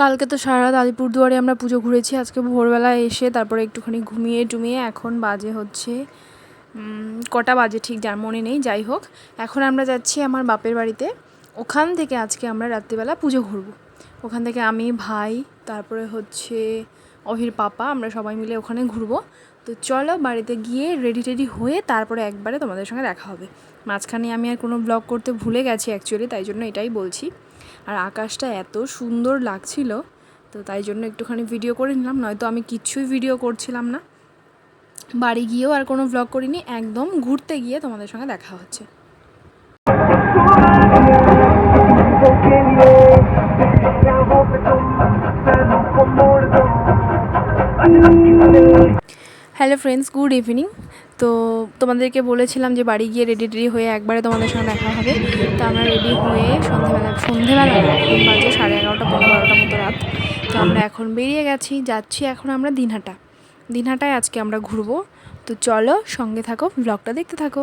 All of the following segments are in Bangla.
কালকে তো সারা রাত আলিপুরদুয়ারে আমরা পুজো ঘুরেছি, আজকে ভোরবেলায় এসে তারপরে একটুখানি ঘুমিয়ে টুমিয়ে এখন বাজে হচ্ছে কটা বাজে ঠিক যার মনে নেই, যাই হোক। এখন আমরা যাচ্ছি আমার বাপের বাড়িতে, ওখান থেকে আজকে আমরা রাত্রিবেলা পুজো ঘুরবো। ওখান থেকে আমি, ভাই, তারপরে হচ্ছে অহির পাপা, আমরা সবাই মিলে ওখানে ঘুরবো। তো চলো বাড়িতে গিয়ে রেডি টেডি হয়ে তারপরে একবারে তোমাদের সঙ্গে দেখা হবে। মাঝখানে আমি আর কোনো ব্লগ করতে ভুলে গেছি অ্যাকচুয়ালি তাই জন্য এটাই বলছি। আর আকাশটা এত সুন্দর লাগছিল, তো তাই জন্য একটুখানি ভিডিও করে নিলাম। নয়তো আমি কিচ্ছুই ভিডিও করছিলাম না। বাড়ি গিয়েও আর কোনো ব্লগ করিনি, একদম ঘুরতে গিয়ে তোমাদের সঙ্গে দেখা হচ্ছে। হ্যালো ফ্রেন্ডস গুড ইভিনিং তো তোমাদেরকে বলেছিলাম যে বাড়ি গিয়ে রেডি রেডি হয়ে একবারে তোমাদের সঙ্গে দেখা হবে। তো আমরা রেডি হয়ে সন্ধেবেলা সন্ধেবেলা বাজে সাড়ে এগারোটা, পনেরো বারোটা মতো রাত। তো আমরা এখন বেরিয়ে গেছি, যাচ্ছি এখন আমরা দিনহাটা। দিনহাটায় আজকে আমরা ঘুরবো। তো চলো সঙ্গে থাকো ব্লগটা দেখতে থাকো।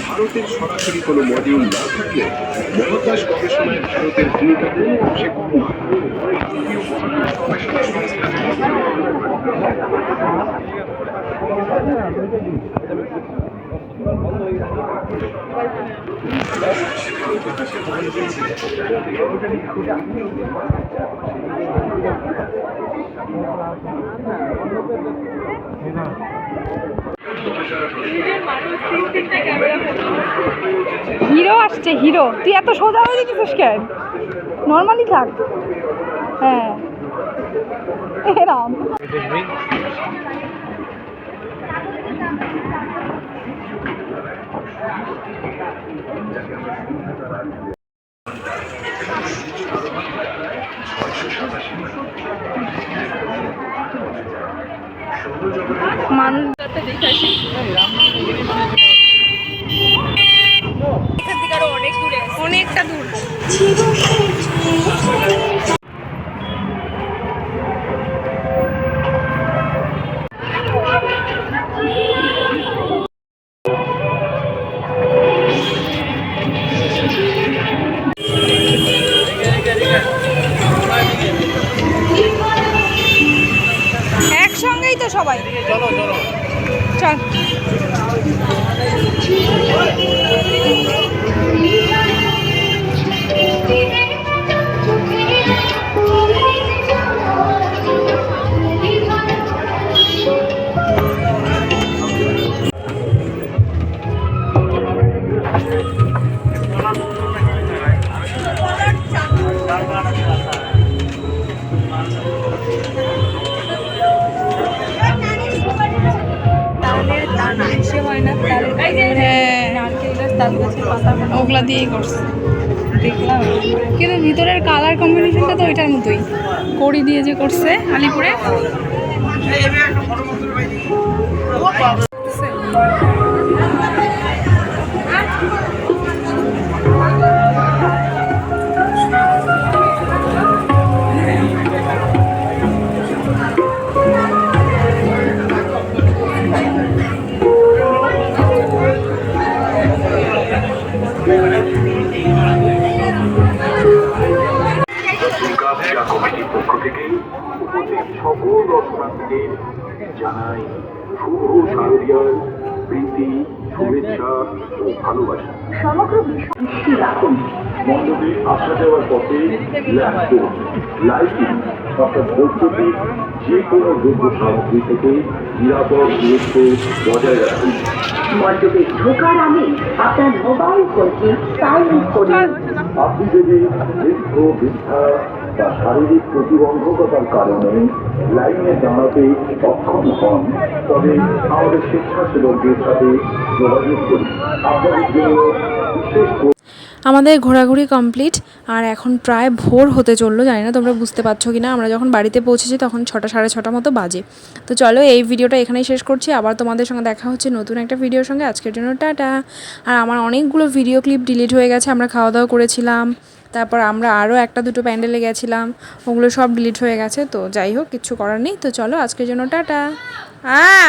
ভারতের সরাসরি কোনো মডিউল না থাকলে মহাকাশ গবেষণায় ভারতের ভূমিকা কোনো অংশে কম গবেষণা সংস্থা হিরো আসছে হিরো। তুই এত সোজা হয়ে গেছিস কেন? নর্মালি থাক। হ্যাঁ। এরাম মানুষ যাতে দেখে আসি। এখান থেকে আরও অনেক দূরে অনেকটা দূর। সবাই। চলো চলো। চল। ওগুলা দিয়েই করছে। দেখলাম কিন্তু ভিতরের কালার কম্বিনেশনটা তো ওইটার মতোই। কড়ি দিয়ে যে করছে আলিপুরে। দুর্গাপূজা সকল দর্শনার্থীদের জানাই শুভ শারদীয়ার প্রীতি শুভেচ্ছা ও ভালোবাসা। সমগ্র বিশ্ব রাখুন। মণ্ডপে আসা যাওয়ার পথে লাইটিং অর্থাৎ বৈদ্যুতিক যে কোনো দ্রব্য সামগ্রী থেকে নিরাপদ দূরত্ব বজায় রাখুন। মণ্ডপে ঢোকার আগে আপনার মোবাইল ফোনটি সাইলেন্ট করুন আপনি যদি বৃদ্ধ বৃদ্ধা বা শারীরিক প্রতিবন্ধকতার কারণে লাইনে দাঁড়াতে অক্ষম হন, তবে আমাদের স্বেচ্ছাসেবকদের সাথে যোগাযোগ করুন আপনাদের জন্য বিশেষ আমাদের ঘোরাঘুরি কমপ্লিট, আর এখন প্রায় ভোর হতে চলল, জানি না তোমরা বুঝতে পারছ কি না আমরা যখন বাড়িতে পৌঁছেছি তখন ছটা সাড়ে ছটা মতো বাজে। তো চলো, এই ভিডিওটা এখানেই শেষ করছি। আবার তোমাদের সঙ্গে দেখা হচ্ছে নতুন একটা ভিডিওর সঙ্গে। আজকের জন্য টাটা। আর আমার অনেকগুলো ভিডিও ক্লিপ ডিলিট হয়ে গেছে, আমরা খাওয়া দাওয়া করেছিলাম। তারপর আমরা আরও একটা দুটো প্যান্ডেলে গেছিলাম, ওগুলো সব ডিলিট হয়ে গেছে, তো যাই হোক, কিছু করার নেই, তো চলো আজকের জন্য টাটা। আ!